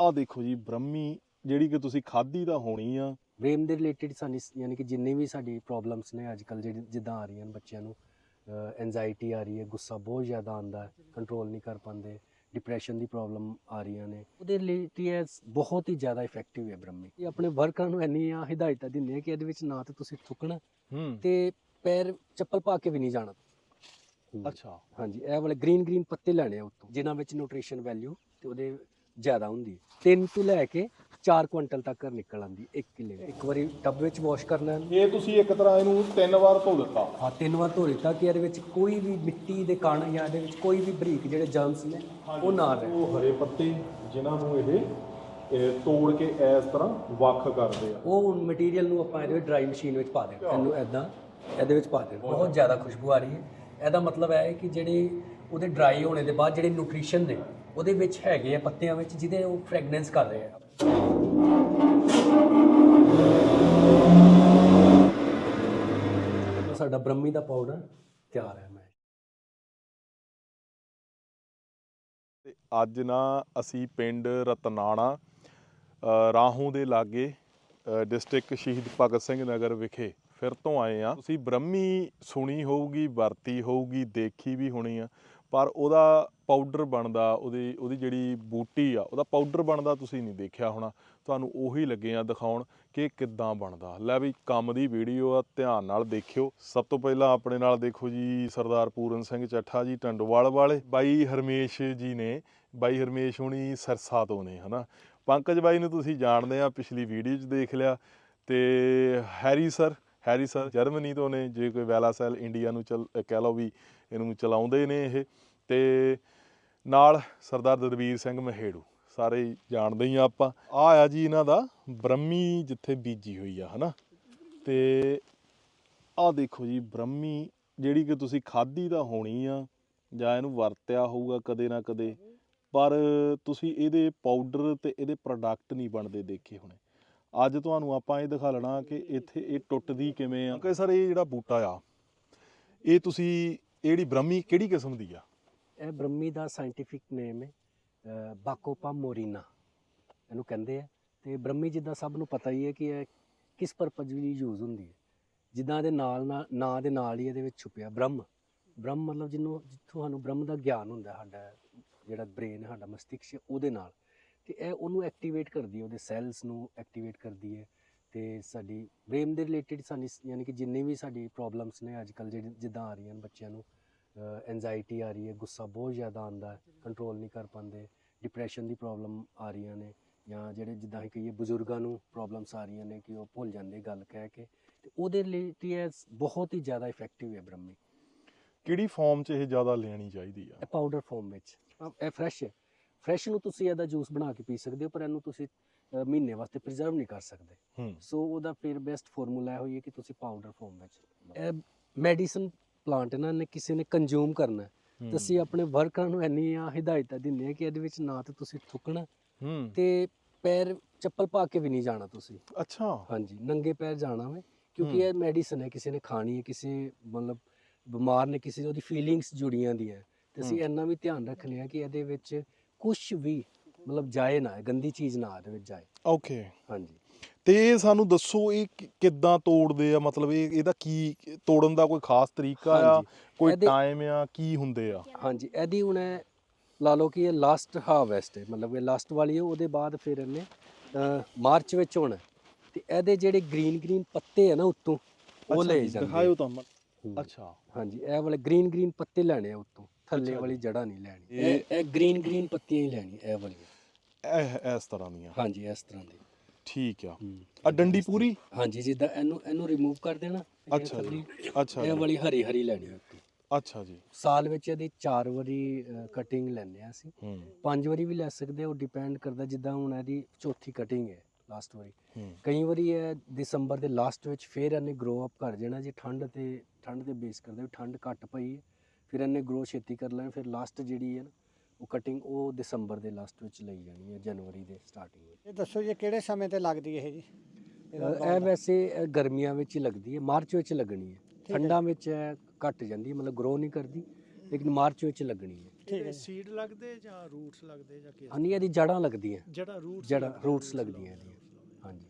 ਆਹ ਦੇਖੋ ਜੀ ਬ੍ਰਹਮੀ ਜਿਹੜੀ ਕਿ ਤੁਸੀਂ ਖਾਧੀ ਤਾਂ ਹੋਣੀ ਆ। ਬ੍ਰੇਨ ਦੇ ਰਿਲੇਟਡ ਸਾਨੂੰ ਯਾਨੀ ਕਿ ਜਿੰਨੇ ਵੀ ਸਾਡੀ ਪ੍ਰੋਬਲਮਸ ਨੇ ਅੱਜ ਕੱਲ ਜਿਹੜੀ ਜਿੱਦਾਂ ਆ ਰਹੀਆਂ ਨੇ ਬੱਚਿਆਂ ਨੂੰ ਐਂਜ਼ਾਈਟੀ ਆ ਰਹੀ ਹੈ ਗੁੱਸਾ ਬਹੁਤ ਜ਼ਿਆਦਾ ਆਉਂਦਾ ਹੈ ਕੰਟਰੋਲ ਨਹੀਂ ਕਰ ਪਾਉਂਦੇ ਡਿਪਰੈਸ਼ਨ ਦੀ ਪ੍ਰੋਬਲਮ ਆ ਰਹੀਆਂ ਨੇ। ਉਹਦੇ ਤੇ ਇਹ ਬਹੁਤ ਹੀ ਜ਼ਿਆਦਾ ਇਫੈਕਟਿਵ ਹੈ ਬ੍ਰਹਮੀ। ਇਹ ਆਪਣੇ ਵਰਕਰਾਂ ਨੂੰ ਇੰਨੀਆਂ ਹਦਾਇਤਾਂ ਦਿੰਦੇ ਆ ਕਿ ਇਹਦੇ ਵਿੱਚ ਨਾ ਤਾਂ ਤੁਸੀਂ ਥੁੱਕਣਾ ਹੂੰ। ਤੇ ਪੈਰ ਚੱਪਲ ਪਾ ਕੇ ਵੀ ਨਹੀਂ ਜਾਣਾ। ਅੱਛਾ। ਹਾਂਜੀ ਇਹ ਵਾਲੇ ਗ੍ਰੀਨ ਗ੍ਰੀਨ ਪੱਤੇ ਲੈਣੇ ਆ ਉੱਤੋਂ ਜਿਨ੍ਹਾਂ ਵਿੱਚ ਨਿਊਟ੍ਰੀਸ਼ਨ ਵੈਲਿਊ ਤੇ ਉਹਦੇ ਜ਼ਿਆਦਾ ਹੁੰਦੀ ਹੈ। 3 ਤੋਂ ਲੈ ਕੇ 4 ਕੁਇੰਟਲ ਤੱਕ ਨਿਕਲ ਆਂਦੀ 1 ਕਿੱਲੇ ਇੱਕ ਵਾਰੀ ਟੱਬ ਵਿੱਚ ਵਾਸ਼ ਕਰਨਾ। ਇਹ ਤੁਸੀਂ ਇੱਕ ਤਰ੍ਹਾਂ ਇਹਨੂੰ ਤਿੰਨ ਵਾਰ ਧੋ ਦਿੱਤਾ। ਹਾਂ ਤਿੰਨ ਵਾਰ ਧੋ ਦਿੱਤਾ ਕਿ ਇਹਦੇ ਵਿੱਚ ਕੋਈ ਵੀ ਮਿੱਟੀ ਦੇ ਕਣ ਜਾਂ ਇਹਦੇ ਵਿੱਚ ਕੋਈ ਵੀ ਬਰੀਕ ਜਿਹੜੇ ਜਰਮਸ ਨੇ ਉਹ ਨਾ ਰਹਿਣ ਉਹ ਹਰੇ ਪੱਤੇ ਜਿਨ੍ਹਾਂ ਨੂੰ ਇਹ ਇਹ ਤੋੜ ਕੇ ਇਸ ਤਰ੍ਹਾਂ ਵੱਖ ਕਰਦੇ ਆ। ਉਹ ਮਟੀਰੀਅਲ ਨੂੰ ਆਪਾਂ ਇਹਦੇ ਵਿੱਚ ਡਰਾਈ ਮਸ਼ੀਨ ਵਿੱਚ ਪਾ ਦੇਣਾ। ਇਹਨੂੰ ਐਦਾਂ ਇਹਦੇ ਵਿੱਚ ਪਾ ਦੇਣਾ। ਬਹੁਤ ਜ਼ਿਆਦਾ ਖੁਸ਼ਬੂ ਆ ਰਹੀ ਹੈ। ਇਹਦਾ ਮਤਲਬ ਹੈ ਕਿ ਜਿਹੜੇ ਉਹਦੇ ਡਰਾਈ ਹੋਣੇ ਦੇ ਬਾਅਦ ਜਿਹੜੇ ਨਿਊਟ੍ਰੀਸ਼ਨ ਨੇ ਉਹਦੇ ਵਿੱਚ ਹੈਗੇ ਆ ਪੱਤਿਆਂ ਵਿੱਚ ਜਿਹਦੇ ਉਹ ਫ੍ਰੈਗਨੈਂਸ ਕਰ ਰਹੇ ਆ। ਸਾਡਾ ਬ੍ਰਹਮੀ ਦਾ ਪਾਊਡਰ ਤਿਆਰ ਹੈ ਮੈਂ। ਤੇ ਅੱਜ ਨਾ ਅਸੀਂ ਪਿੰਡ ਰਤਨਾਣਾ ਰਾਹੋਂ ਦੇ ਲਾਗੇ ਡਿਸਟ੍ਰਿਕਟ ਸ਼ਹੀਦ ਭਗਤ ਸਿੰਘ ਨਗਰ ਵਿਖੇ ਫਿਰ ਤੋਂ ਆਏ ਆ ਤੁਸੀਂ ਬ੍ਰਹਮੀ ਸੁਣੀ ਹੋਊਗੀ, ਵਰਤੀ ਹੋਊਗੀ, ਦੇਖੀ ਵੀ ਹੋਣੀ ਆ, ਪਰ ਉਹਦਾ ਪਾਊਡਰ ਬਣਦਾ, ਉਹਦੀ ਉਹਦੀ ਜਿਹੜੀ ਬੂਟੀ ਆ, ਉਹਦਾ ਪਾਊਡਰ ਬਣਦਾ ਤੁਸੀਂ ਨਹੀਂ ਦੇਖਿਆ ਹੋਣਾ। ਤੁਹਾਨੂੰ ਉਹੀ ਲੱਗੇ ਆ ਦਿਖਾਉਣ ਕਿ ਕਿੱਦਾਂ ਬਣਦਾ। ਲੈ ਵੀ ਕੰਮ ਦੀ ਵੀਡੀਓ ਆ, ਧਿਆਨ ਨਾਲ ਦੇਖਿਓ। ਸਭ ਤੋਂ ਪਹਿਲਾਂ ਆਪਣੇ ਨਾਲ ਦੇਖੋ ਜੀ ਸਰਦਾਰ ਪੂਰਨ ਸਿੰਘ ਚੱਠਾ ਜੀ ਟੰਡੋਵਾਲ ਵਾਲੇ। ਬਾਈ ਹਰਮੇਸ਼ ਜੀ ਨੇ, ਬਾਈ ਹਰਮੇਸ਼ ਹੁਣੀ ਸਰਸਾ ਤੋਂ ਨੇ, ਹਨਾ। ਪੰਕਜ ਬਾਈ ਨੂੰ ਤੁਸੀਂ ਜਾਣਦੇ ਆ, ਪਿਛਲੀ ਵੀਡੀਓ 'ਚ ਦੇਖ ਲਿਆ। ਤੇ Harry sir Harry sir Germany ਤੋਂ ਨੇ, ਜੇ ਕੋਈ ਵੈਲਾਸੈਲ ਇੰਡੀਆ ਨੂੰ ਚਲ, ਕਹਿ ਲਓ ਵੀ ਇਹਨੂੰ ਚਲਾਉਂਦੇ ਨੇ ਇਹ। ਤੇ ਨਾਲ ਸਰਦਾਰ ਦਰਵੀਰ ਸਿੰਘ ਮਹੇੜੂ। ਸਾਰੇ ਜਾਣਦੇ ਹੀ ਆ ਆਪਾਂ। ਆ ਆ ਜੀ ਇਹਨਾਂ ਦਾ, ਬ੍ਰਹਮੀ ਜਿੱਥੇ ਬੀਜੀ ਹੋਈ ਆ, ਹਨਾ? ਤੇ ਆ ਦੇਖੋ ਜੀ, ਬ੍ਰਹਮੀ ਜਿਹੜੀ ਕਿ ਤੁਸੀਂ ਖਾਧੀ ਤਾਂ ਹੋਣੀ ਆ, ਜਾਂ ਇਹਨੂੰ ਵਰਤਿਆ ਹੋਊਗਾ ਕਦੇ ਨਾ ਕਦੇ, ਪਰ ਤੁਸੀਂ ਇਹਦੇ ਪਾਊਡਰ ਤੇ ਇਹਦੇ ਪ੍ਰੋਡਕਟ ਨਹੀਂ ਬਣਦੇ ਦੇਖੇ ਹੋਣੇ। ਅੱਜ ਤੁਹਾਨੂੰ ਆਪਾਂ ਇਹ ਦਿਖਾ ਲੈਣਾ ਕਿ ਇੱਥੇ ਇਹ ਟੁੱਟਦੀ ਕਿਵੇਂ ਆ। ਕਿ ਸਰ, ਇਹ ਜਿਹੜਾ ਬੂਟਾ ਆ, ਇਹ ਤੁਸੀਂ, ਇਹ ਜਿਹੜੀ ਬ੍ਰਹਮੀ ਕਿਹੜੀ ਕਿਸਮ ਦੀ ਆ? ਇਹ ਬ੍ਰਹਮੀ ਦਾ ਸਾਇੰਟੀਫਿਕ ਨੇਮ ਹੈ ਬਾਕੋਪਾ ਮੋਰੀਨਾ। ਇਹਨੂੰ ਕਹਿੰਦੇ ਆ। ਤੇ ਬ੍ਰਹਮੀ ਜਿੱਦਾਂ ਸਭ ਨੂੰ ਪਤਾ ਹੀ ਹੈ ਕਿ ਇਹ ਕਿਸ ਪਰਪਸ ਲਈ ਯੂਜ਼ ਹੁੰਦੀ ਹੈ। ਜਿੱਦਾਂ ਇਹਦੇ ਨਾਲ ਨਾਲ ਨਾਂ ਦੇ ਨਾਲ ਹੀ ਇਹਦੇ ਵਿੱਚ ਛੁਪਿਆ ਬ੍ਰਹਮ। ਬ੍ਰਹਮ ਮਤਲਬ ਜਿਹਨੂੰ ਜਿੱਥੋਂ ਸਾਨੂੰ ਬ੍ਰਹਮ ਦਾ ਗਿਆਨ ਹੁੰਦਾ, ਸਾਡਾ ਜਿਹੜਾ ਬ੍ਰੇਨ ਸਾਡਾ ਮਸਤਿਸ਼ਕ ਉਹਦੇ ਨਾਲ। ਤੇ ਇਹ ਉਹਨੂੰ ਐਕਟੀਵੇਟ ਕਰਦੀ ਹੈ, ਉਹਦੇ ਸੈਲਸ ਨੂੰ ਐਕਟੀਵੇਟ ਕਰਦੀ ਹੈ। ਤੇ ਸਾਡੀ ਬ੍ਰੇਨ ਦੇ ਰਿਲੇਟਡ ਸਾਡੀ ਯਾਨੀ ਕਿ ਜਿੰਨੇ ਵੀ ਸਾਡੀ ਪ੍ਰੋਬਲਮਸ ਨੇ ਅੱਜ ਕੱਲ ਜਿਹੜੀ ਜਿੱਦਾਂ ਆ ਰਹੀਆਂ ਨੇ ਬੱਚਿਆਂ ਨੂੰ ਐਂਜ਼ਾਈਟੀ ਆ ਰਹੀ ਹੈ ਗੁੱਸਾ ਬਹੁਤ ਜ਼ਿਆਦਾ ਆਉਂਦਾ ਹੈ ਕੰਟਰੋਲ ਨਹੀਂ ਕਰ ਪਾਉਂਦੇ ਡਿਪਰੈਸ਼ਨ ਦੀ ਪ੍ਰੋਬਲਮ ਆ ਰਹੀਆਂ ਨੇ ਜਾਂ ਜਿਹੜੇ ਜਿੱਦਾਂ ਅਸੀਂ ਕਹੀਏ ਬਜ਼ੁਰਗਾਂ ਨੂੰ ਪ੍ਰੋਬਲਮਸ ਆ ਰਹੀਆਂ ਨੇ ਕਿ ਉਹ ਭੁੱਲ ਜਾਂਦੇ ਗੱਲ ਕਹਿ ਕੇ ਤੇ ਉਹਦੇ ਲਈ ਤੇ ਇਹ ਬਹੁਤ ਹੀ ਜ਼ਿਆਦਾ ਇਫੈਕਟਿਵ ਹੈ ਬ੍ਰਹਮੀ। ਕਿਹੜੀ ਫਾਰਮ 'ਚ ਇਹ ਜ਼ਿਆਦਾ ਲੈਣੀ ਚਾਹੀਦੀ ਆ? ਇਹ ਪਾਊਡਰ ਫਾਰਮ ਵਿੱਚ। ਇਹ ਫਰੈਸ਼ ਹੈ। ਫਰੈਸ਼ ਨੂੰ ਤੁਸੀਂ ਇਹਦਾ ਜੂਸ ਬਣਾ ਕੇ ਪੀ ਸਕਦੇ ਹੋ ਪਰ ਇਹਨੂੰ ਤੁਸੀਂ ਮਹੀਨੇ ਵਾਸਤੇ ਪ੍ਰੀਜ਼ਰਵ ਨਹੀਂ ਕਰ ਸਕਦੇ। ਸੋ ਉਹਦਾ ਫਿਰ ਬੈਸਟ ਫਾਰਮੂਲਾ ਇਹ ਹੋਈ ਹੈ ਕਿ ਤੁਸੀਂ ਪਾਊਡਰ ਫਾਰਮ ਵਿੱਚ। ਮੈਡੀਸਨ ਪਲਾਂਟ ਇਹਨਾਂ ਨੇ ਕਿਸੇ ਨੇ ਕੰਜ਼ੂਮ ਕਰਨਾ। ਹੈ ਤੇ ਅਸੀਂ ਆਪਣੇ ਵਰਕਰਾਂ ਨੂੰ ਇੰਨੀਆਂ ਹਦਾਇਤਾਂ ਦਿੰਦੇ ਆ ਕਿ ਇਹਦੇ ਵਿੱਚ ਨਾ ਤਾਂ ਤੁਸੀਂ ਥੁੱਕਣਾ ਹੂੰ। ਤੇ ਪੈਰ ਚੱਪਲ ਪਾ ਕੇ ਵੀ ਨਹੀਂ ਜਾਣਾ ਤੁਸੀਂ। ਅੱਛਾ। ਹਾਂਜੀ ਨੰਗੇ ਪੈਰ ਜਾਣਾ ਵੇ ਕਿਉਂਕਿ ਹੂੰ। ਇਹ ਮੈਡੀਸਨ ਹੈ ਕਿਸੇ ਨੇ ਖਾਣੀ ਹੈ ਕਿਸੇ ਮਤਲਬ ਬਿਮਾਰ ਨੇ ਕਿਸੇ ਦੀ ਉਹਦੀ ਫੀਲਿੰਗਸ ਜੁੜੀਆਂ ਦੀਆਂ। ਤੇ ਅਸੀਂ ਹੂੰ। ਇੰਨਾ ਵੀ ਧਿਆਨ ਰੱਖਨੇ ਆ ਕਿ ਇਹਦੇ ਵਿੱਚ ਕੁਝ ਵੀ ਮਤਲਬ ਜਾਏ ਨਾ ਗੰਦੀ ਚੀਜ਼ ਨਾ ਇਹਦੇ ਵਿੱਚ ਜਾਏ। ਓਕੇ ਹਾਂਜੀ। ਤੇ ਇਹ ਸਾਨੂੰ ਦੱਸੋ ਇਹ ਕਿ- ਕਿੱਦਾਂ ਤੋੜਦੇ ਆ? ਮਤਲਬ ਇਹ ਇਹਦਾ ਕੀ ਤੋੜਨ ਦਾ ਕੋਈ ਖਾਸ ਤਰੀਕਾ ਆ? ਹਾਂਜੀ। ਕੋਈ ਇਹਦੇ- ਟਾਈਮ ਆ? ਕੀ ਹੁੰਦੇ ਆ? ਹਾਂਜੀ ਇਹਦੀ ਹੁਣ ਇਹ ਲਾ ਲਓ ਕਿ ਇਹ ਲਾਸਟ ਹਾਰਵੈਸਟ ਹੈ ਮਤਲਬ ਇਹ ਲਾਸਟ ਵਾਲੀ ਹੈ ਉਹਦੇ ਬਾਅਦ ਫਿਰ ਇਹਨੇ ਅਹ, ਮਾਰਚ ਵਿੱਚ ਹੋਣਾ। ਹੈ। ਤੇ ਇਹਦੇ ਜਿਹੜੇ ਗ੍ਰੀਨ ਗ੍ਰੀਨ ਪੱਤੇ ਆ ਨਾ ਉੱਤੋਂ ਉਹ ਲੈ ਜਾਂਦੇ ਦਿਖਾਇਓ ਤਾਂ ਮ- ਹੂੰ। ਅੱਛਾ। ਹਾਂਜੀ ਇਹ ਵਾਲੇ ਗ੍ਰੀਨ ਗ੍ਰੀਨ ਪੱਤੇ ਲੈਣੇ ਆ ਉੱਤੋਂ। ਥੱਲੇ ਅੱਛਾ ਵਾਲੀ ਜੜ੍ਹਾਂ ਨਹੀਂ ਲੈਣੀ। ਇਹ- ਇਹ ਗ੍ਰੀਨ ਗ੍ਰੀਨ ਪੱਤੀਆਂ ਹੀ ਲੈਣੀ ਇਹ ਵਾਲੀ ਇਹ ਇਸ ਤਰ੍ਹਾਂ ਦੀਆਂ। ਹਾਂਜੀ ਇਸ ਤਰ੍ਹਾਂ ਦੀ ਠੀਕ ਆ। ਹੂੰ। ਆ ਡੰਡੀ ਪੂਰੀ? ਹਾਂਜੀ ਜਿੱਦਾਂ ਇਹਨੂੰ ਇਹਨੂੰ ਰਿਮੂਵ ਕਰ ਦੇਣਾ ਇਹ ਅੱਛਾ ਜੀ ਅੱਛਾ ਇਹ ਜੀ। ਵਾਲੀ ਹਰੀ ਹਰੀ ਲੈਣੀ ਆ ਉੱਤੋਂ। ਅੱਛਾ ਜੀ। ਸਾਲ ਵਿੱਚ ਇਹਦੀ 4 ਵਾਰੀ ਕਟਿੰਗ ਲੈਂਦੇ ਆ ਅਸੀਂ। ਹੂੰ। ਪੰਜ ਵਾਰੀ ਵੀ ਲੈ ਸਕਦੇ ਉਹ ਡਿਪੈਂਡ ਕਰਦਾ ਜਿੱਦਾਂ ਹੁਣ ਇਹਦੀ ਚੌਥੀ ਕਟਿੰਗ ਹੈ ਲਾਸਟ ਵਾਰੀ। ਹੂੰ। ਕਈ ਵਾਰੀ ਇਹ ਦਸੰਬਰ ਦੇ ਲਾਸਟ ਵਿੱਚ ਫੇਰ ਇਹਨੇ ਗਰੋ ਅਪ ਕਰ ਜਾਣਾ ਜੀ ਠੰਡ ਤੇ ਠੰਡ ਤੇ ਬੇਸ ਕਰਦਾ ਠੰਡ ਘੱਟ ਪਈ ਹੈ ਫਿਰ ਇਹਨੇ ਗਰੋ ਛੇਤੀ ਕਰ ਲੈਣਾ ਫਿਰ ਲਾਸਟ ਜਿਹੜੀ ਹੈ ਨਾ ਉਹ ਕਟਿੰਗ ਉਹ ਦਸੰਬਰ ਦੇ ਲਾਸਟ ਵਿੱਚ ਲਈ ਜਾਣੀ ਹੈ ਜਨਵਰੀ ਦੇ ਸਟਾਰਟਿੰਗ ਵਿੱਚ ਇਹ ਦੱਸੋ ਜੀ ਕਿਹੜੇ ਸਮੇਂ ਤੇ ਲੱਗਦੀ ਇਹ ਜੀ ਇਹਦਾ ਅਹ ਉਗਾਉਣ ਇਹ? ਵੈਸੇ ਅਹ ਗਰਮੀਆਂ ਵਿੱਚ ਹੀ ਲੱਗਦੀ ਹੈ ਮਾਰਚ ਵਿੱਚ ਲੱਗਣੀ ਹੈ ਹੈ। ਠੰਡਾਂ ਵਿੱਚ ਇਹ ਘੱਟ ਜਾਂਦੀ ਹੈ ਮਤਲਬ ਗਰੋ ਨਹੀਂ ਕਰਦੀ ਲੇਕਿਨ ਮਾਰਚ ਵਿੱਚ ਲੱਗਣੀ ਹੈ ਠੀਕ। ਸੀਡ ਲੱਗਦੇ ਜਾਂ ਰੂਟਸ ਲੱਗਦੇ ਜਾਂ ਕੀ ਹਨੀ ਇਹਦੀ ਜੜਾਂ ਲੱਗਦੀਆਂ ਜਿਹੜਾ ਰੂਟਸ ਜੜਾਂ ਰੂਟਸ ਲੱਗਦੀਆਂ ਇਹਦੀਆਂ ਹਾਂਜੀ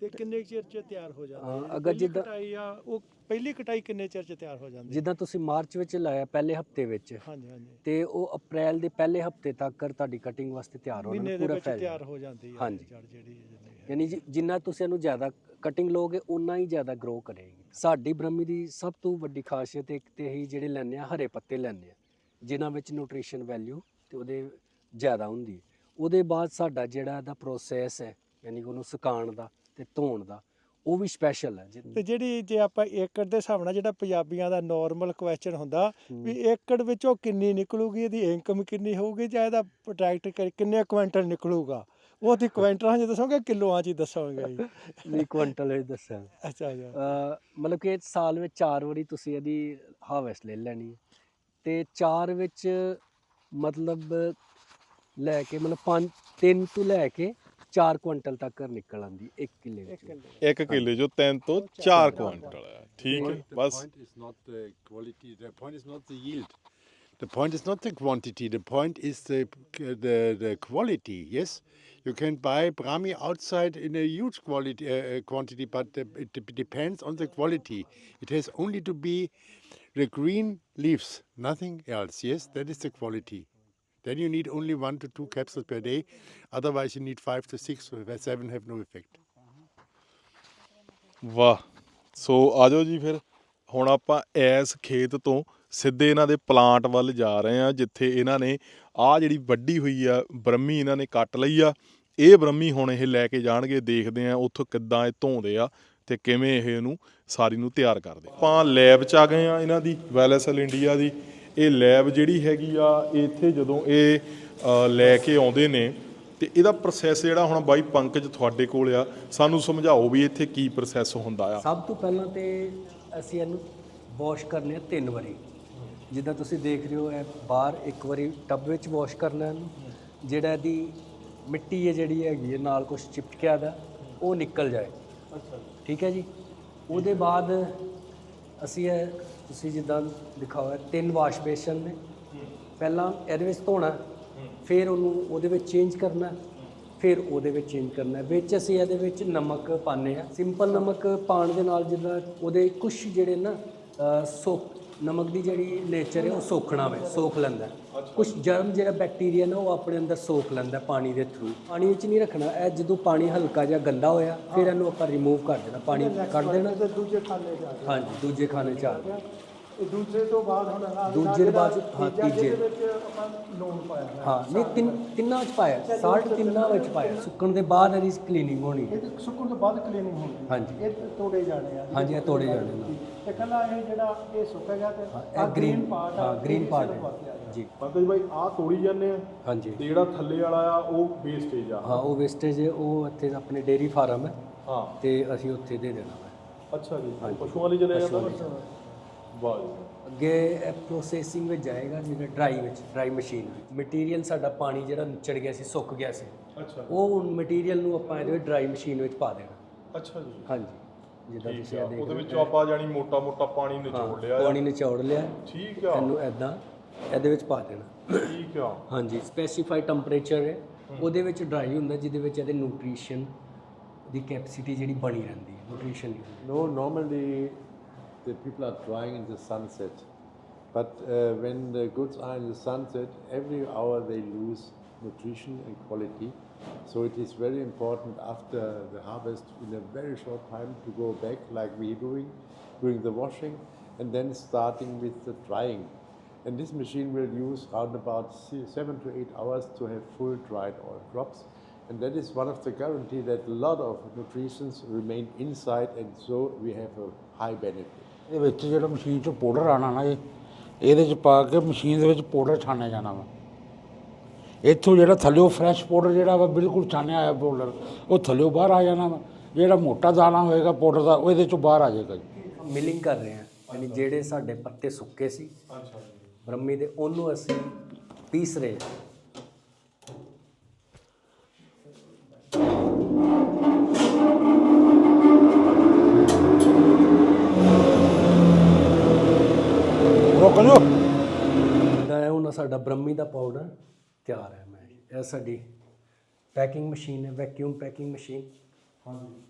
ਤੇ ਕਿੰਨੇ ਕੁ ਚਿਰ ਚ ਤਿਆਰ ਹੋ ਜਾਂਦੇ ਹਾਂ? ਅਗਰ ਪਹਿਲੀ ਜਿੱਦਾਂ- ਕਟਾਈ ਆ ਉਹ ਪਹਿਲੀ ਕਟਾਈ ਕਿੰਨੇ ਚਿਰ ਚ ਤਿਆਰ ਹੋ ਜਾਂਦੀ? ਜਿੱਦਾਂ ਤੁਸੀਂ ਮਾਰਚ ਵਿੱਚ ਲਾਇਆ ਪਹਿਲੇ ਹਫ਼ਤੇ ਵਿੱਚ ਹਾਂਜੀ ਹਾਂਜੀ ਤੇ ਉਹ ਅਪ੍ਰੈਲ ਦੇ ਪਹਿਲੇ ਹਫ਼ਤੇ ਤੱਕ ਤੁਹਾਡੀ ਕਟਿੰਗ ਵਾਸਤੇ ਤਿਆਰ ਹੋਣਾ ਮਹੀਨੇ ਦੇ ਪੂਰਾ ਵਿੱਚ ਫੈਲ ਤਿਆਰ ਹੋ ਜਾਂਦੀ ਹੈ ਹਾਂਜੀ। ਜੜ ਜਿਹੜੀ ਜਿੰਨੀ ਹੈ। ਯਾਨੀ ਜੀ- ਜਿੰਨਾ ਤੁਸੀਂ ਇਹਨੂੰ ਜ਼ਿਆਦਾ ਕਟਿੰਗ ਲੋਗੇ ਉਨਾ ਹੀ ਜ਼ਿਆਦਾ ਗਰੋ ਕਰੇਗੀ ਸਾਡੀ ਬ੍ਰਹਮੀ ਦੀ ਸਭ ਤੋਂ ਵੱਡੀ ਖਾਸੀਅਤ ਇੱਕ ਤੇ ਹੀ ਜਿਹੜੇ ਲੈਂਦੇ ਆ ਹਰੇ ਪੱਤੇ ਲੈਂਦੇ ਆ ਜਿਨ੍ਹਾਂ ਵਿੱਚ ਨਿਊਟ੍ਰੀਸ਼ਨ ਵੈਲਿਊ ਤੇ ਉਹਦੇ ਜ਼ਿਆਦਾ ਹੁੰਦੀ ਹੈ ਉਹਦੇ ਬਾਅਦ ਸਾਡਾ ਜਿਹੜਾ ਇਹਦਾ ਪ੍ਰੋਸੈਸ ਹੈ ਯਾਨੀ ਕਿ ਉਹਨੂੰ ਸੁਕਾਉਣ ਦਾ ਤੇ ਧੋਣ ਦਾ ਉਹ ਵੀ ਸਪੈਸ਼ਲ ਹੈ ਜਿ- ਤੇ ਜਿਹੜੀ ਜੇ ਆਪਾਂ ਏਕੜ ਦੇ ਹਿਸਾਬ ਨਾਲ ਜਿਹੜਾ ਪੰਜਾਬੀਆਂ ਦਾ ਨਾਰਮਲ ਕੁਐਸਚਨ ਹੁੰਦਾ ਵੀ ਏਕੜ ਵਿੱਚੋਂ ਕਿੰਨੀ ਨਿਕਲੂਗੀ ਇਹਦੀ ਇਨਕਮ ਕਿੰਨੀ ਹੋਊਗੀ ਜਾਂ ਇਹਦਾ ਪ੍ਰੋਡਕਟ ਕਿੰਨੇ ਕੁਇੰਟਲ ਨਿਕਲੂਗਾ? ਉਹ ਤੁਸੀਂ ਕੁਇੰਟਲਾਂ 'ਚ ਦੱਸੋਗੇ ਕਿਲੋਆਂ 'ਚ ਦੱਸੋਗੇ ਜੀ? ਨਹੀਂ ਕੁਇੰਟਲ ਵਿੱਚ ਦੱਸਿਆ ਅੱਛਾ ਅਹ ਮਤਲਬ ਕਿ ਸਾਲ ਵਿੱਚ ਚਾਰ ਵਾਰੀ ਤੁਸੀਂ ਇਹਦੀ ਹਾਰਵੈਸਟ ਲੈ ਲੈਣੀ ਤੇ ਚਾਰ ਵਿੱਚ ਮਤਲਬ ਲੈ ਕੇ ਮਤਲਬ ਪੰਜ ਤਿੰਨ ਤੋਂ ਲੈ ਕੇ 4 ਕੁਇੰਟਲ ਤੱਕ ਨਿਕਲ ਆਂਦੀ 1 ਕਿੱਲੇ ਇੱਕ ਵਿੱਚ ਕਿੱਲੇ ਇੱਕ ਕਿੱਲੇ ਜੋ 3 ਤੋਂ 4 ਚਾਰ ਕੁਇੰਟਲ ਹੈ ਠੀਕ ਹੈ The bus point is not the quality. The point is not the yield. The point is not the quantity. The point is the the, the quality. Yes, you can buy brahmi outside in a huge quality uh, uh, quantity, but the, it dep- depends on the quality. It has only to be the green leaves, nothing else. Yes, that is the quality. Then you need only one to two capsules per day. Otherwise, you need five to six or seven have no effect. ਵਾਹ। ਸੋ ਆਜੋ ਜੀ ਫਿਰ। ਹੁਣ ਆਪਾਂ S ਖੇਤ ਤੋਂ ਸਿੱਧੇ ਇਹਨਾਂ ਦੇ ਪਲਾਂਟ ਵੱਲ ਜਾ ਰਹੇ ਆ ਜਿੱਥੇ ਇਹਨਾਂ ਨੇ ਆ ਜਿਹੜੀ ਵੱਡੀ ਹੋਈ ਆ ਬ੍ਰਹਮੀ ਇਹਨਾਂ ਨੇ ਕੱਟ ਲਈ ਆ। ਇਹ ਬ੍ਰਹਮੀ ਹੁਣ ਇਹ ਲੈ ਕੇ ਜਾਣਗੇ ਦੇਖਦੇ ਆ ਉੱਥੋਂ ਕਿੱਦਾਂ ਇਹ ਧੋਂਦੇ ਆ ਤੇ ਕਿਵੇਂ ਇਹ ਇਹਨੂੰ ਸਾਰੀ ਨੂੰ ਤਿਆਰ ਕਰਦੇ। ਆਪਾਂ ਲੈਬ 'ਚ ਆ ਗਏ ਆ ਇਹਨਾਂ ਦੀ ਵੈਲੈਸਲ ਇੰਡੀਆ ਦੀ। ਇਹ ਲੈਬ ਜਿਹੜੀ ਹੈਗੀ ਆ ਇੱਥੇ ਜਦੋਂ ਇਹ ਲੈ ਕੇ ਆਉਂਦੇ ਨੇ ਤੇ ਇਹਦਾ ਪ੍ਰੋਸੈਸ ਜਿਹੜਾ ਹੁਣ ਬਾਈ ਪੰਕਜ ਤੁਹਾਡੇ ਕੋਲ ਆ ਸਾਨੂੰ ਸਮਝਾਓ ਵੀ ਇੱਥੇ ਕੀ ਪ੍ਰੋਸੈਸ ਹੁੰਦਾ ਆ। ਸਭ ਤੋਂ ਪਹਿਲਾਂ ਤੇ ਅਸੀਂ ਇਹਨੂੰ ਵਾਸ਼ ਕਰਨੇ ਆ ਤਿੰਨ ਵਾਰੀ। ਜਿੱਦਾਂ ਤੁਸੀਂ ਦੇਖ ਰਹੇ ਹੋ ਇਹ ਬਾਹਰ ਇੱਕ ਵਾਰੀ ਟੱਬ ਵਿੱਚ ਵਾਸ਼ ਕਰਨਾ ਇਹਨੂੰ। ਜਿਹੜਾ ਇਹਦੀ ਮਿੱਟੀ ਹੈ ਜਿਹੜੀ ਹੈਗੀ ਹੈ ਨਾਲ ਕੁਝ ਚਿਪਕਿਆ ਦਾ ਉਹ ਨਿਕਲ ਜਾਏ। ਠੀਕ ਹੈ ਜੀ? ਉਹਦੇ ਬਾਅਦ ਅਸੀਂ ਇਹ ਤੁਸੀਂ ਜਿੱਦਾਂ ਦਿਖਾਇਆ ਤਿੰਨ ਵਾਸ਼ ਬੇਸ਼ਨ ਨੇ। ਪਹਿਲਾਂ ਇਹਦੇ ਵਿੱਚ ਧੋਣਾ ਫਿਰ ਉਹਨੂੰ ਉਹਦੇ ਵਿੱਚ ਚੇਂਜ ਕਰਨਾ ਫਿਰ ਉਹਦੇ ਵਿੱਚ ਚੇਂਜ ਕਰਨਾ ਵਿੱਚ ਅਸੀਂ ਇਹਦੇ ਵਿੱਚ ਨਮਕ ਪਾਉਂਦੇ ਆ ਸਿੰਪਲ ਨਮਕ ਪਾਉਣ ਦੇ ਨਾਲ ਜਿੱਦਾਂ ਉਹਦੇ ਕੁਝ ਜਿਹੜੇ ਨਾ ਅਹ, ਨਮਕ ਦੀ ਜਿਹੜੀ ਨੇਚਰ ਹੈ ਉਹ ਸੋਖਣਾ ਵੇ ਸੋਖ ਲੈਂਦਾ ਕੁਝ ਜਰਮ ਜਿਹੜਾ ਬੈਕਟੀਰੀਆ ਨਾ ਉਹ ਆਪਣੇ ਅੰਦਰ ਸੋਖ ਲੈਂਦਾ ਪਾਣੀ ਦੇ ਥਰੂ ਪਾਣੀ ਵਿੱਚ ਨਹੀਂ ਰੱਖਣਾ ਇਹ ਜਦੋਂ ਪਾਣੀ ਹਲਕਾ ਜਿਹਾ ਗੰਦਾ ਹੋਇਆ ਫਿਰ ਇਹਨੂੰ ਆਪਾਂ ਰਿਮੂਵ ਕਰ ਦੇਣਾ ਪਾਣੀ ਕੱਢ ਦੇਣਾ। ਤੇ ਦੂਜੇ ਖਾਨੇ ਜਾ ਹਾਂਜੀ ਦੂਜੇ ਖਾਣੇ ਚ ਆ ਦੂਜੇ ਤੋਂ ਬਾਅਦ ਹੁਣ ਦੂਜੇ ਦੇ ਬਾਅਦ ਚ- ਹਾਂ, ਤੀਜਾ। ਵਿੱਚ ਆਪਾਂ ਲੂਣ ਪਾਇਆ ਹੈ। ਨਹੀਂ ਤਿੰਨ ਤਿੰਨਾਂ ਚ ਪਾਇਆ ਸਾਲਟ ਤਿੰਨਾਂ ਵਿੱਚ ਪਾਇਆ। ਸੁੱਕਣ ਦੇ ਬਾਅਦ ਇਹਦੀ ਕਲੀਨਿੰਗ ਹੋਣੀ ਹੈ। ਸੁੱਕਣ ਤੋਂ ਬਾਅਦ ਕਲੀਨਿੰਗ ਹੁੰਦੀ ਹੈ। ਹਾਂਜੀ। ਇਹ ਤੋੜੇ ਜਾਣੇ ਆ। ਹਾਂਜੀ ਇਹ ਤੋੜੇ ਜਾਣੇ ਤੇ ਕੱਲਾ ਇਹ ਜਿਹੜਾ ਇਹ ਸੁੱਕ ਗਿਆ ਤੇ ਹਾਂ, ਆਹ ਇਹ ਗ੍ਰੀਨ part ਆ, ਹਾਂ ਇਹ ਗ੍ਰੀਨ ਪਾਰਟ ਸਿਰਫ ਬਾਕੀ ਆ ਹੈ ਜੀ। ਪੰਕਜ ਬਾਈ ਆ ਤੋੜੀ ਜਾਂਦੇ ਆ। ਹਾਂਜੀ। ਤੇ ਜਿਹੜਾ ਥੱਲੇ ਵਾਲਾ ਆ ਉਹ ਵੇਸਟੇਜ ਆ। ਹਾਂ ਉਹ ਵੇਸਟੇਜ ਉਹ ਇੱਥੇ ਆਪਣੇ ਡੇਰੀ ਫਾਰਮ ਹੈ। ਹਾਂ। ਤੇ ਅਸੀਂ ਉੱਥੇ ਦੇ ਦੇਣਾ ਹੈ ਅੱਛਾ ਜੀ ਪਸ਼ੂਆਂ ਲਈ ਚਲੇ ਜਾਂਦਾ ਪਸ਼ੂਆਂ ਲਈ। ਵਾਹ ਜੀ ਅੱਗੇ ਇਹ ਪ੍ਰੋਸੈਸਿੰਗ ਵਿੱਚ ਜਾਏਗਾ ਜਿਵੇਂ ਡਰਾਈ ਵਿੱਚ ਡਰਾਈ ਮਸ਼ੀਨ ਵਿੱਚ। ਮਟੀਰੀਅਲ ਸਾਡਾ ਪਾਣੀ ਜਿਹੜਾ ਨਿਚੜ ਗਿਆ ਸੀ ਸੁੱਕ ਗਿਆ ਸੀ। ਅੱਛਾ। ਉਹ ਮਟੀਰੀਅਲ ਨੂੰ ਆਪਾਂ ਇਹਦੇ ਵਿੱਚ ਡਰਾਈ ਮਸ਼ੀਨ ਵਿੱਚ ਪਾ ਦੇਣਾ। ਅੱਛਾ ਜੀ। ਹਾਂਜੀ। ਜਿੱਦਾਂ ਠੀਕ ਤੁਸੀਂ ਆ ਇਹ ਦੇਖ ਉਹਦੇ ਰਹੇ ਵਿੱਚੋਂ ਆਪਾਂ ਜਾਨੀ ਮੋਟਾ ਮੋਟਾ ਪਾਣੀ ਨਿਚੋੜ ਲਿਆ ਪਾਣੀ ਨਿਚੋੜ ਲਿਆ। ਠੀਕ ਆ। ਇਹਨੂੰ ਐਦਾਂ ਇਹਦੇ ਵਿੱਚ ਪਾ ਦੇਣਾ। ਠੀਕ ਆ। ਹਾਂਜੀ ਸਪੈਸੀਫਾਈਡ ਟੈਂਪਰੇਚਰ ਹੈ। ਉਹਦੇ ਵਿੱਚ ਡਰਾਈ ਹੁੰਦਾ ਜਿਹਦੇ ਵਿੱਚ ਇਹਦੇ ਨਿਊਟ੍ਰੀਸ਼ਨ ਦੀ ਕੈਪੈਸਿਟੀ ਜਿਹੜੀ ਬਣੀ ਰਹਿੰਦੀ ਹੈ। Nutrition No, normally the people are drying in the sunset. But uh, when the goods are in the sunset, every hour they lose nutrition and quality. So it is very important after the harvest in a very short time to go back like we're doing, doing the washing and then starting with the drying. And this machine will use around about se- seven to eight hours to have full dried oil drops. And that is one of the guarantee that a lot of nutrients remain inside and so we have a high benefit. ਇਹਦੇ ਵਿੱਚ ਜਿਹੜਾ machine 'ਚੋਂ powder ਆਣਾ ਨਾ ਇਹ ਇਹਦੇ 'ਚ ਪਾ ਕੇ ਮਸ਼ੀਨ ਦੇ ਵਿੱਚ ਪਾਊਡਰ ਛਾਣਿਆ ਜਾਣਾ ਵਾ ਇੱਥੋਂ ਜਿਹੜਾ ਥੱਲਿਓ ਫਰੈਸ਼ ਪਾਊਡਰ ਜਿਹੜਾ ਵਾ ਬਿਲਕੁਲ ਛਾਣਿਆ ਆਇਆ ਪਾਊਡਰ ਉਹ ਥੱਲਿਓ ਬਾਹਰ ਆ ਜਾਣਾ ਵਾ। ਜਿਹੜਾ ਮੋਟਾ ਦਾਣਾ ਹੋਏਗਾ ਪਾਊਡਰ ਦਾ ਉਹ ਇਹਦੇ 'ਚੋਂ ਬਾਹਰ ਆ ਜਾਏਗਾ ਜੀ। ਮਿਲਿੰਗ ਕਰ ਰਹੇ ਹਾਂ। ਯਾਨੀ ਜਿਹੜੇ ਸਾਡੇ ਪੱਤੇ ਸੁੱਕੇ ਸੀ ਬ੍ਰਹਮੀ ਦੇ ਉਹਨੂੰ ਅਸੀਂ ਪੀਸ ਰਹੇ ਹਾਂ। ਰੁਕ ਜਾਓ। ਤਾਂ ਇਹ ਹੁਣ ਸਾਡਾ ਬ੍ਰਹਮੀ ਦਾ ਪਾਊਡਰ ਤਿਆਰ ਹੈ ਮੈਂ। ਇਹ ਸਾਡੀ ਪੈਕਿੰਗ ਮਸ਼ੀਨ ਹੈ ਵੈਕਿਊਮ ਪੈਕਿੰਗ ਮਸ਼ੀਨ ਹਾਂਜੀ।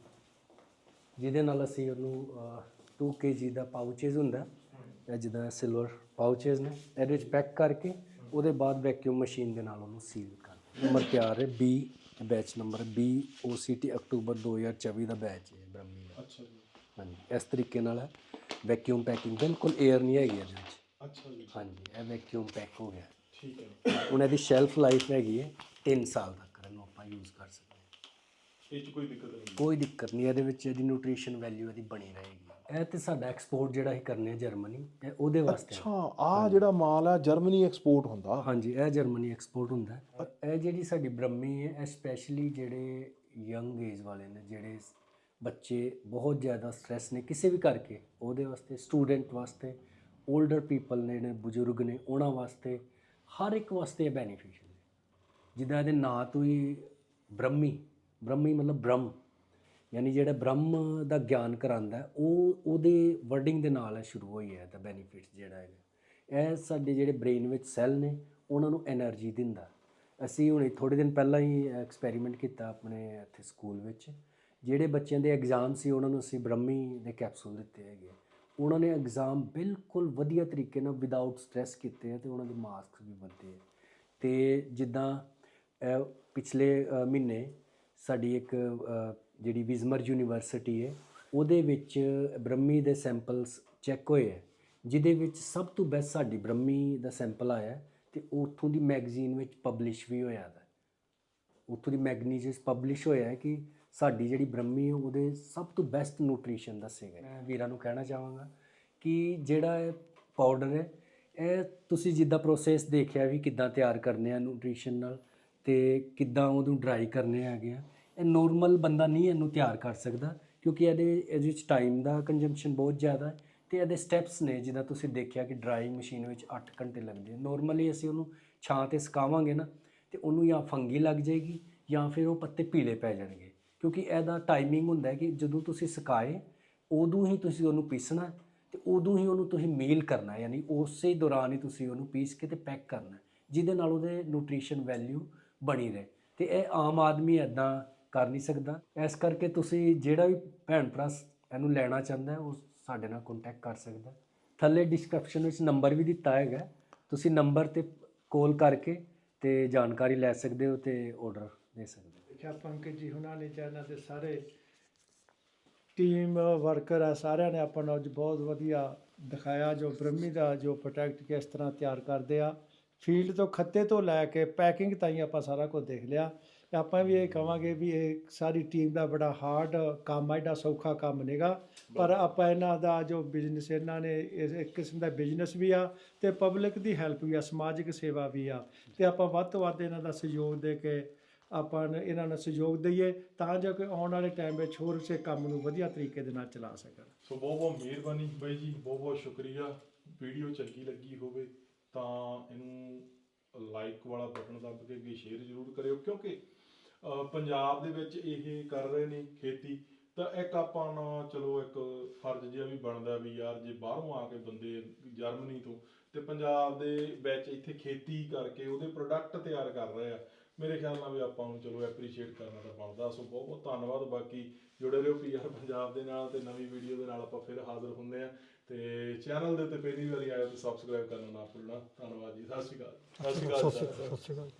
ਜਿਹਦੇ ਨਾਲ ਅਸੀਂ ਉਹਨੂੰ ਅਹ, 2 kg ਦਾ ਪਾਊਚੇਸ ਹੁੰਦਾ ਇਹ ਜਿੱਦਾਂ ਸਿਲਵਰ ਪਾਊਚੇਸ ਨੇ ਇਹਦੇ ਵਿੱਚ ਪੈਕ ਕਰਕੇ ਉਹਦੇ ਬਾਅਦ ਵੈਕਿਊਮ ਮਸ਼ੀਨ ਦੇ ਨਾਲ ਉਹਨੂੰ ਸੀਲ ਕਰ। ਨੰਬਰ ਤਿਆਰ ਹੈ B batch number B OCT ਅਕਤੂਬਰ 2024 ਦਾ ਬੈਚ ਹੈ ਬ੍ਰਹਮੀ ਦਾ ਅੱਛਾ ਜੀ। ਹਾਂਜੀ ਇਸ ਤਰੀਕੇ ਨਾਲ ਹੈ ਵੈਕਿਊਮ ਪੈਕਿੰਗ ਬਿਲਕੁਲ 에ਅਰ ਨਹੀਂ ਹੈਗੀ ਇਹਦੇ ਵਿੱਚ। ਅੱਛਾ ਜੀ। ਹਾਂਜੀ ਇਹ ਵੈਕਿਊਮ ਪੈਕ ਹੋ ਗਿਆ। ਠੀਕ ਹੈ ਹੁਣ ਇਹਦੀ ਸ਼ੈਲਫ ਲਾਈਫ ਹੈਗੀ ਹੈ 3 ਸਾਲ ਤੱਕ ਇਹਨੂੰ ਆਪਾਂ ਯੂਜ਼ ਕਰ ਸਕਦੇ ਹਾਂ ਇਹ ਚ ਕੋਈ ਦਿੱਕਤ ਨਹੀਂ ਕੋਈ ਦਿੱਕਤ ਨਹੀਂ ਇਹਦੇ ਵਿੱਚ ਇਹਦੀ ਨਿਊਟ੍ਰੀਸ਼ਨ ਵੈਲਿਊ ਇਹਦੀ ਬਣੀ ਰਹੇਗੀ ਇਹ ਤੇ ਸਾਡਾ ਐਕਸਪੋਰਟ ਜਿਹੜਾ ਹੀ ਕਰਨੇ ਆ ਜਰਮਨੀ ਇਹ ਉਹਦੇ ਵਾਸਤੇ ਆ। ਅੱਛਾ ਆ ਜਿਹੜਾ ਮਾਲ ਆ ਜਰਮਨੀ ਐਕਸਪੋਰਟ ਹੁੰਦਾ ਹਾਂਜੀ ਇਹ ਜਰਮਨੀ ਐਕਸਪੋਰਟ ਹੁੰਦਾ ਹੈ। ਇਹ ਜਿਹੜੀ ਸਾਡੀ ਬ੍ਰਹਮੀ ਹੈ ਇਹ ਸਪੈਸ਼ਲੀ ਜਿਹੜੇ ਯੰਗ ਏਜ ਵਾਲੇ ਨੇ ਜਿਹੜੇ ਬੱਚੇ ਬਹੁਤ ਜ਼ਿਆਦਾ ਸਟ੍ਰੈਸ ਨੇ ਕਿਸੇ ਵੀ ਕਰਕੇ ਉਹਦੇ ਵਾਸਤੇ ਸਟੂਡੈਂਟ ਵਾਸਤੇ 올ਡਰ ਪੀਪਲ ਨੇ ਨੇ ਬਜ਼ੁਰਗ ਨੇ ਉਹਨਾਂ ਵਾਸਤੇ ਹਰ ਇੱਕ ਵਾਸਤੇ ਬੈਨੀਫੀਸ਼ੀਅਲ ਹੈ। ਜਿੱਦਾਂ ਇਹਦੇ ਨਾਂ ਤੋਂ ਹੀ ਬ੍ਰਹਮੀ ਬ੍ਰਹਮੀ ਮਤਲਬ ਬ੍ਰਹਮ, ਯਾਨੀ ਜਿਹੜਾ ਬ੍ਰਹਮ ਦਾ ਗਿਆਨ ਕਰਾਂਦਾ ਉਹ ਉਹਦੇ ਵਰਡਿੰਗ ਦੇ ਨਾਲ ਸ਼ੁਰੂ ਹੋਈ ਹੈ ਤਾਂ ਬੈਨੀਫਿਟਸ ਜਿਹੜਾ ਹੈ ਇਹ ਸਾਡੇ ਜਿਹੜੇ ਬ੍ਰੇਨ ਵਿੱਚ ਸੈੱਲ ਨੇ, ਉਹਨਾਂ ਨੂੰ એનર્ਜੀ ਦਿੰਦਾ। ਅਸੀਂ ਹੁਣ ਥੋੜੇ ਦਿਨ ਪਹਿਲਾਂ ਹੀ ਐਕਸਪੈਰੀਮੈਂਟ ਕੀਤਾ ਆਪਣੇ ਇੱਥੇ ਸਕੂਲ ਵਿੱਚ। ਜਿਹੜੇ ਬੱਚਿਆਂ ਦੇ ਐਗਜ਼ਾਮ ਸੀ, ਉਹਨਾਂ ਨੂੰ ਅਸੀਂ ਬ੍ਰਹਮੀ ਦੇ ਕੈਪਸੂਲ ਦਿੱਤੇ ਹੈਗੇ। ਉਹਨਾਂ ਨੇ ਐਗਜ਼ਾਮ ਬਿਲਕੁਲ ਵਧੀਆ ਤਰੀਕੇ ਨਾਲ ਵਿਦਆਊਟ ਸਟ੍ਰੈਸ ਕੀਤੇ ਆ ਤੇ ਉਹਨਾਂ ਦੇ ਮਾਰਕਸ ਵੀ ਵਧੇ ਆ। ਤੇ ਜਿੱਦਾਂ ਪਿਛਲੇ ਮਹੀਨੇ ਸਾਡੀ ਇੱਕ ਜਿਹੜੀ ਵਿਜ਼ਮਰ ਯੂਨੀਵਰਸਿਟੀ ਹੈ, ਉਹਦੇ ਵਿੱਚ ਬ੍ਰਹਮੀ ਦੇ ਸੈਂਪਲਸ ਚੈੱਕ ਹੋਏ ਹੈ ਜਿਹਦੇ ਵਿੱਚ ਸਭ ਤੋਂ ਬੈਸਟ ਸਾਡੀ ਬ੍ਰਹਮੀ ਦਾ ਸੈਂਪਲ ਆਇਆ ਤੇ ਉਹ ਉੱਥੋਂ ਦੀ ਮੈਗਜ਼ੀਨ ਵਿੱਚ ਪਬਲਿਸ਼ ਵੀ ਹੋਇਆ ਦਾ ਉੱਥੋਂ ਦੀ ਮੈਗਨੀਜਸ ਪਬਲਿਸ਼ ਹੋਇਆ ਹੈ ਕਿ ਸਾਡੀ ਜਿਹੜੀ ਬ੍ਰਹਮੀ ਉਹਦੇ ਸਭ ਤੋਂ ਬੈਸਟ ਨਿਊਟ੍ਰੀਸ਼ਨ ਦੱਸੇਗਾ। ਮੈਂ ਵੀਰਾਂ ਨੂੰ ਕਹਿਣਾ ਚਾਹਾਂਗਾ ਕਿ ਜਿਹੜਾ ਇਹ ਪਾਊਡਰ ਹੈ ਇਹ ਤੁਸੀਂ ਜਿੱਦਾਂ ਪ੍ਰੋਸੈਸ ਦੇਖਿਆ ਵੀ ਕਿੱਦਾਂ ਤਿਆਰ ਕਰਨੇ ਆ ਨਿਊਟ੍ਰੀਸ਼ਨ ਨਾਲ ਤੇ ਕਿੱਦਾਂ ਉਹਨੂੰ ਡਰਾਈ ਕਰਨੇ ਹੈਗੇ ਆ ਇਹ ਨੋਰਮਲ ਬੰਦਾ ਨਹੀਂ ਇਹਨੂੰ ਤਿਆਰ ਕਰ ਸਕਦਾ ਕਿਉਂਕਿ ਇਹਦੇ ਇਹਦੇ ਵਿੱਚ ਟਾਈਮ ਦਾ ਕੰਜ਼ੰਪਸ਼ਨ ਬਹੁਤ ਜ਼ਿਆਦਾ ਹੈ ਤੇ ਇਹਦੇ ਸਟੈਪਸ ਨੇ ਜਿੱਦਾਂ ਤੁਸੀਂ ਦੇਖਿਆ ਕਿ ਡਰਾਈਂਗ ਮਸ਼ੀਨ ਵਿੱਚ 8 ਘੰਟੇ ਲੱਗਦੇ ਆ। ਨੋਰਮਲੀ ਅਸੀਂ ਉਹਨੂੰ ਛਾਂ ਤੇ ਸੁਕਾਵਾਂਗੇ ਨਾ ਤੇ ਉਹਨੂੰ ਜਾਂ ਫੰਗੀ ਲੱਗ ਜਾਏਗੀ ਜਾਂ ਫਿਰ ਉਹ ਪੱਤੇ ਪੀਲੇ ਪੈ ਜਾਣਗੇ। ਕਿਉਂਕਿ ਇਹਦਾ ਟਾਈਮਿੰਗ ਹੁੰਦਾ ਕਿ ਜਦੋਂ ਤੁਸੀਂ ਸੁਕਾਏ, ਉਦੋਂ ਹੀ ਤੁਸੀਂ ਉਹਨੂੰ ਪੀਸਣਾ ਹੈ ਤੇ ਉਦੋਂ ਹੀ ਉਹਨੂੰ ਤੁਸੀਂ ਮੇਲ ਕਰਨਾ ਯਾਨੀ ਉਸੇ ਦੌਰਾਨ ਹੀ ਤੁਸੀਂ ਉਹਨੂੰ ਪੀਸ ਕੇ ਤੇ ਪੈਕ ਕਰਨਾ ਜਿਹਦੇ ਨਾਲ ਉਹਦੇ ਨਿਊਟ੍ਰੀਸ਼ਨ ਵੈਲਿਊ ਬਣੀ ਰਹੇ। ਤੇ ਇਹ ਆਮ ਆਦਮੀ ਐਦਾਂ ਕਰ ਨਹੀਂ ਸਕਦਾ। ਇਸ ਕਰਕੇ ਤੁਸੀਂ ਜਿਹੜਾ ਵੀ ਭੈਣ ਭਰਾ ਇਹਨੂੰ ਲੈਣਾ ਚਾਹੁੰਦਾ ਉਹ ਸਾਡੇ ਨਾਲ ਕੰਟੈਕਟ ਕਰ ਸਕਦਾ ਥੱਲੇ ਡਿਸਕ੍ਰਿਪਸ਼ਨ ਵਿੱਚ ਨੰਬਰ ਵੀ ਦਿੱਤਾ ਹੈਗਾ ਤੁਸੀਂ ਨੰਬਰ ਤੇ ਕਾਲ ਕਰਕੇ ਤੇ ਜਾਣਕਾਰੀ ਲੈ ਸਕਦੇ ਹੋ ਤੇ ਆਰਡਰ ਦੇ ਸਕਦੇ ਹੋ ਦੇਖਿਆ ਪੰਕਜ ਜੀ ਉਹਨਾਂ ਨੇ ਜਾਂ ਇਹਨਾਂ ਦੇ ਸਾਰੇ ਟੀਮ ਵਰਕਰ ਆ, ਸਾਰਿਆਂ ਨੇ ਆਪਾਂ ਨੂੰ ਅੱਜ ਬਹੁਤ ਵਧੀਆ ਦਿਖਾਇਆ, ਜੋ ਬ੍ਰਹਮੀ ਦਾ ਜੋ ਪ੍ਰੋਡਕਟ ਕਿਸ ਤਰ੍ਹਾਂ ਤਿਆਰ ਕਰਦੇ ਆ। ਫੀਲਡ ਤੋਂ ਖੱਤੇ ਤੋਂ ਲੈ ਕੇ ਪੈਕਿੰਗ ਤਾਈਂ ਆਪਾਂ ਸਾਰਾ ਕੁਝ ਦੇਖ ਲਿਆ। ਤੇ ਆਪਾਂ ਵੀ ਇਹ ਕਵਾਂਗੇ ਵੀ ਇਹ ਸਾਰੀ ਟੀਮ ਦਾ ਬੜਾ ਹਾਰਡ ਕੰਮ ਆ ਐਡਾ ਸੌਖਾ ਕੰਮ ਨਹੀਂਗਾ ਪਰ ਆਪਾਂ ਇਹਨਾਂ ਦਾ ਜੋ ਬਿਜ਼ਨਸ ਇਹਨਾਂ ਨੇ ਇਸ ਇੱਕ ਕਿਸਮ ਦਾ ਬਿਜ਼ਨਸ ਵੀ ਆ ਤੇ ਪਬਲਿਕ ਦੀ ਹੈਲਪ ਵੀ ਆ, ਸਮਾਜਿਕ ਸੇਵਾ ਵੀ ਆ। ਤੇ ਆਪਾਂ ਵੱਧ ਤੋਂ ਵੱਧ ਇਹਨਾਂ ਦਾ ਸਹਿਯੋਗ ਦੇ ਕੇ ਆਪਾਂ ਇਹਨਾਂ ਨੂੰ ਸਹਿਯੋਗ ਦਈਏ ਤਾਂ ਜੋ ਕਿ ਆਉਣ ਵਾਲੇ ਟਾਈਮ ਵਿੱਚ ਹੋਰ ਉਸੇ ਕੰਮ ਨੂੰ ਵਧੀਆ ਤਰੀਕੇ ਦੇ ਨਾਲ ਚਲਾ ਸਕਣ। ਸੋ ਬਹੁਤ ਬਹੁਤ ਮਿਹਰਬਾਨੀ ਬਾਈ ਜੀ, ਬਹੁਤ ਬਹੁਤ ਸ਼ੁਕਰੀਆ। ਵੀਡੀਓ ਚੰਗੀ ਲੱਗੀ ਹੋਵੇ ਤਾਂ ਇਹਨੂੰ ਲਾਈਕ ਵਾਲਾ ਬਟਨ ਦੱਬ ਕੇ ਅੱਗੇ ਸ਼ੇਅਰ ਜ਼ਰੂਰ ਕਰਿਓ ਕਿਉਂਕਿ ਪੰਜਾਬ ਦੇ ਵਿੱਚ ਇਹ ਕਰ ਰਹੇ ਨੇ ਖੇਤੀ। ਤਾਂ ਇੱਕ ਆਪਾਂ ਨਾ ਚਲੋ ਇੱਕ ਫਰਜ਼ ਜਿਹਾ ਵੀ ਬਣਦਾ ਵੀ ਯਾਰ ਜੇ ਬਾਹਰੋਂ ਆ ਕੇ ਬੰਦੇ ਜਰਮਨੀ ਤੋਂ ਤੇ ਪੰਜਾਬ ਦੇ ਵਿੱਚ ਇੱਥੇ ਖੇਤੀ ਕਰਕੇ ਉਹਦੇ ਪ੍ਰੋਡਕਟ ਤਿਆਰ ਕਰ ਰਹੇ ਆ। ਮੇਰੇ ਖਿਆਲ ਨਾਲ ਵੀ ਆਪਾਂ ਨੂੰ ਚਲੋ ਐਪਰੀਸ਼ੀਏਟ ਕਰਨਾ ਤਾਂ ਬਣਦਾ। ਸੋ ਬਹੁਤ ਬਹੁਤ ਧੰਨਵਾਦ। ਬਾਕੀ ਜੁੜੇ ਰਹੋ ਪੀਆਰ ਪੰਜਾਬ ਦੇ ਨਾਲ ਤੇ ਨਵੀਂ ਵੀਡੀਓ ਦੇ ਨਾਲ ਆਪਾਂ ਫਿਰ ਹਾਜ਼ਰ ਹੁੰਦੇ ਆ ਤੇ ਚੈਨਲ ਦੇ ਉੱਤੇ ਪਹਿਲੀ ਵਾਰੀ ਆਏ ਤਾਂ ਸਬਸਕ੍ਰਾਈਬ ਕਰਨਾ ਨਾ ਭੁੱਲਣਾ। ਧੰਨਵਾਦ ਜੀ। ਸਤਿ ਸ਼੍ਰੀ ਅਕਾਲ। ਸਤਿ ਸ਼੍ਰੀ ਅਕਾਲ। ਨੂੰ। ਸ਼੍ਰੀ ਅਕਾਲ।